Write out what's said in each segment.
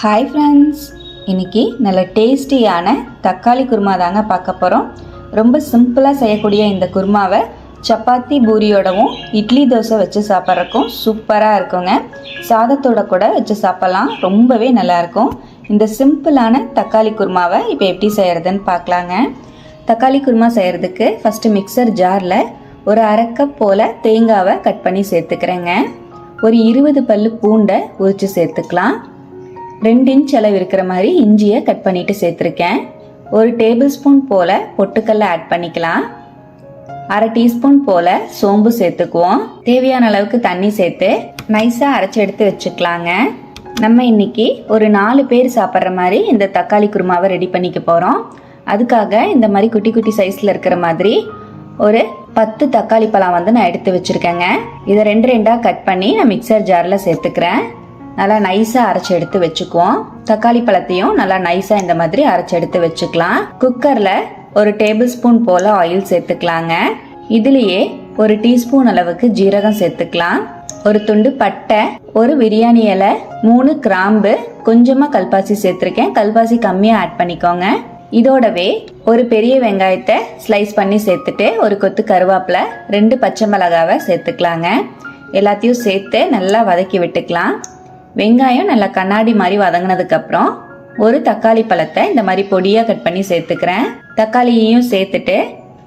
Hi friends இன்னைக்கு நல்ல டேஸ்டியான தக்காளி குருமா தாங்க பார்க்க போகிறோம் ரொம்ப சிம்பிளாக செய்யக்கூடிய இந்த குருமாவை சப்பாத்தி பூரியோடவும் இட்லி தோசை வச்சு சாப்பிட்றக்கும் சூப்பராக இருக்குங்க. சாதத்தோட கூட வச்சு சாப்பிட்லாம். ரொம்பவே நல்லாயிருக்கும் இந்த சிம்பிளான தக்காளி குருமாவை இப்போ எப்படி செய்கிறதுன்னு பார்க்கலாங்க. தக்காளி குருமா செய்கிறதுக்கு ஃபஸ்ட்டு மிக்சர் ஜாரில் ஒரு அரை கப் போல் தேங்காவை கட் பண்ணி சேர்த்துக்கிறேங்க. ஒரு இருபது பல்லு பூண்டை உரித்து சேர்த்துக்கலாம். ரெண்டு இன்ச் அளவு இருக்கிற மாதிரி இஞ்சியை கட் பண்ணிட்டு சேர்த்துருக்கேன். ஒரு டேபிள் ஸ்பூன் போல் பொட்டுக்கல்ல ஆட் பண்ணிக்கலாம். அரை டீஸ்பூன் போல் சோம்பு சேர்த்துக்குவோம். தேவையான அளவுக்கு தண்ணி சேர்த்து நைஸாக அரைச்சி எடுத்து வச்சுக்கலாங்க. நம்ம இன்னைக்கு ஒரு நாலு பேர் சாப்பிட்ற மாதிரி இந்த தக்காளி குருமாவை ரெடி பண்ணிக்க போகிறோம் அதுக்காக இந்த மாதிரி குட்டி குட்டி சைஸில் இருக்கிற மாதிரி ஒரு பத்து தக்காளி பழம் வந்து நான் எடுத்து வச்சுருக்கேங்க. இதை ரெண்டு ரெண்டாக கட் பண்ணி நான் மிக்சர் ஜாரில் சேர்த்துக்கிறேன். நல்லா நைஸாக அரைச்சி எடுத்து வச்சுக்குவோம். தக்காளி பழத்தையும் நல்லா நைஸாக இந்த மாதிரி அரைச்சி எடுத்து வச்சுக்கலாம். குக்கரில் ஒரு டேபிள் ஸ்பூன் போல் ஆயில் சேர்த்துக்கலாங்க. இதுலேயே ஒரு டீஸ்பூன் அளவுக்கு ஜீரகம் சேர்த்துக்கலாம். ஒரு துண்டு பட்டை ஒரு பிரியாணி இலை மூணு கிராம்பு கொஞ்சமாக கல்பாசி சேர்த்துருக்கேன். கல்பாசி கம்மியாக ஆட் பண்ணிக்கோங்க. இதோடவே ஒரு பெரிய வெங்காயத்தை ஸ்லைஸ் பண்ணி சேர்த்துட்டு ஒரு கொத்து கருவேப்பிலை ரெண்டு பச்சை மிளகாவை சேர்த்துக்கலாங்க. எல்லாத்தையும் சேர்த்து நல்லா வதக்கி விட்டுக்கலாம். வெங்காயம் நல்லா கண்ணாடி மாதிரி வதங்கினதுக்கப்புறம் ஒரு தக்காளி பழத்தை இந்த மாதிரி பொடியாக கட் பண்ணி சேர்த்துக்கிறேன். தக்காளியையும் சேர்த்துட்டு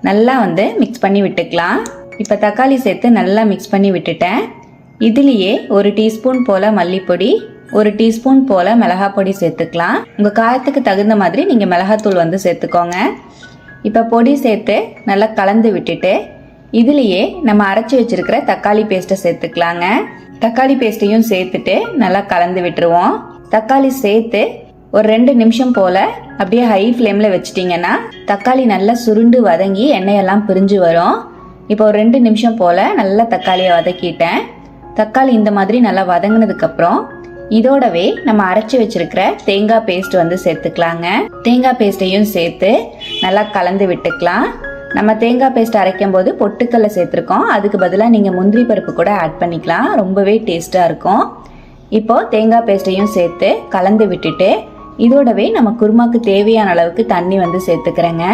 நல்லா வந்து மிக்ஸ் பண்ணி விட்டுக்கலாம். இப்போ தக்காளி சேர்த்து நல்லா மிக்ஸ் பண்ணி விட்டுட்டேன். இதுலேயே ஒரு டீஸ்பூன் போல் மல்லிப்பொடி ஒரு டீஸ்பூன் போல் மிளகா பொடி சேர்த்துக்கலாம். உங்கள் காரத்துக்கு தகுந்த மாதிரி நீங்கள் மிளகாத்தூள் வந்து சேர்த்துக்கோங்க. இப்போ பொடி சேர்த்து நல்லா கலந்து விட்டுட்டு இதுலேயே நம்ம அரைச்சி வச்சிருக்கிற தக்காளி பேஸ்ட்டை சேர்த்துக்கலாங்க. தக்காளி பேஸ்ட்டையும் சேர்த்துட்டு நல்லா கலந்து விட்டுருவோம். தக்காளி சேர்த்து ஒரு ரெண்டு நிமிஷம் போல அப்படியே ஹை ஃப்ளேமில் வச்சிட்டிங்கன்னா தக்காளி நல்லா சுருண்டு வதங்கி எண்ணெயெல்லாம் பிரிஞ்சு வரும். இப்போ ஒரு ரெண்டு நிமிஷம் போல நல்லா தக்காளியை வதக்கிட்டேன். தக்காளி இந்த மாதிரி நல்லா வதங்கினதுக்கப்புறம் இதோடவே நம்ம அரைச்சி வச்சிருக்கிற தேங்காய் பேஸ்ட் வந்து சேர்த்துக்கலாங்க. தேங்காய் பேஸ்ட்டையும் சேர்த்து நல்லா கலந்து விட்டுக்கலாம். நம்ம தேங்காய் பேஸ்ட் அரைக்கும் போது பொட்டுக்கல்ல சேர்த்துருக்கோம். அதுக்கு பதிலாக நீங்கள் முந்திரி பருப்பு கூட ஆட் பண்ணிக்கலாம். ரொம்பவே டேஸ்ட்டாக இருக்கும். இப்போது தேங்காய் பேஸ்ட்டையும் சேர்த்து கலந்து விட்டுட்டு இதோடவே நம்ம குருமாக்கு தேவையான அளவுக்கு தண்ணி வந்து சேர்த்துக்கிறேங்க.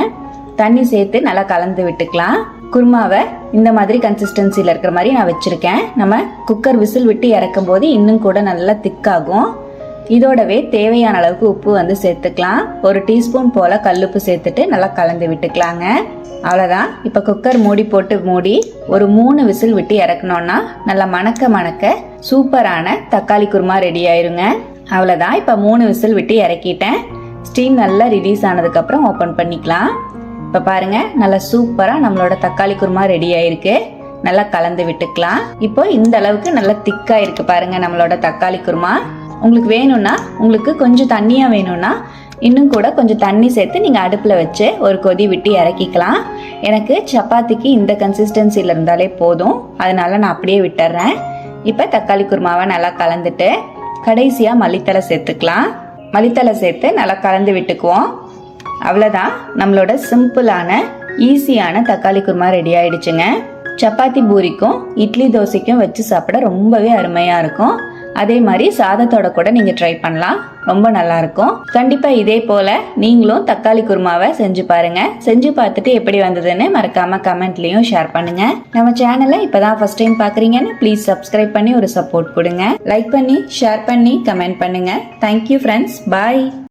தண்ணி சேர்த்து நல்லா கலந்து விட்டுக்கலாம். குருமாவை இந்த மாதிரி கன்சிஸ்டன்சியில் இருக்கிற மாதிரி நான் வச்சுருக்கேன். நம்ம குக்கர் விசில் விட்டு இறக்கும் போது இன்னும் கூட நல்லா திக்காகும் இதோடவே தேவையான அளவுக்கு உப்பு வந்து சேர்த்துக்கலாம். ஒரு டீஸ்பூன் போல் கல்லுப்பு சேர்த்துட்டு நல்லா கலந்து விட்டுக்கலாங்க. அவ்வளோதான் இப்போ குக்கர் மூடி போட்டு மூடி ஒரு மூணு விசில் விட்டு இறக்கணும்னா நல்லா மணக்க மணக்க சூப்பரான தக்காளி குருமா ரெடி ஆயிருங்க. அவ்வளோதான் இப்போ மூணு விசில் விட்டு இறக்கிட்டேன். ஸ்டீம் நல்லா ரிலீஸ் ஆனதுக்கப்புறம் ஓப்பன் பண்ணிக்கலாம். இப்போ பாருங்க நல்லா சூப்பராக நம்மளோட தக்காளி குருமா ரெடி ஆயிருக்கு. நல்லா கலந்து விட்டுக்கலாம். இப்போ இந்த அளவுக்கு நல்லா திக்காக இருக்கு பாருங்க நம்மளோட தக்காளி குருமா. உங்களுக்கு வேணும்னா உங்களுக்கு கொஞ்சம் தண்ணியாக வேணும்னா இன்னும் கூட கொஞ்சம் தண்ணி சேர்த்து நீங்கள் அடுப்பில் வச்சு ஒரு கொதி விட்டு இறக்கிக்கலாம். எனக்கு சப்பாத்திக்கு இந்த கன்சிஸ்டன்சியில் இருந்தாலே போதும். அதனால் நான் அப்படியே விட்டுறேன். இப்போ தக்காளி குருமாவை நல்லா கலந்துட்டு கடைசியாக மல்லித்தலை சேர்த்துக்கலாம். மல்லித்தலை சேர்த்து நல்லா கலந்து விட்டுக்குவோம். அவ்வளோதான் நம்மளோட சிம்பிளான ஈஸியான தக்காளி குருமா ரெடி ஆயிடுச்சுங்க. சப்பாத்தி பூரிக்கும் இட்லி தோசைக்கும் வச்சு சாப்பிட ரொம்பவே அருமையாக இருக்கும். அதே மாதிரி சாதத்தோட கூட நீங்கள் ட்ரை பண்ணலாம். ரொம்ப நல்லா இருக்கும் கண்டிப்பாக இதே போல் நீங்களும் தக்காளி குருமாவை செஞ்சு பாருங்கள் செஞ்சு பார்த்துட்டு எப்படி வந்ததுன்னு மறக்காமல் கமெண்ட்லேயும் ஷேர் பண்ணுங்கள் நம்ம சேனலை இப்போ தான் ஃபர்ஸ்ட் டைம் பார்க்குறீங்கன்னு ப்ளீஸ் சப்ஸ்கிரைப் பண்ணி ஒரு சப்போர்ட் கொடுங்க. லைக் பண்ணி ஷேர் பண்ணி கமெண்ட் பண்ணுங்கள் தேங்க்யூ ஃப்ரெண்ட்ஸ் பாய்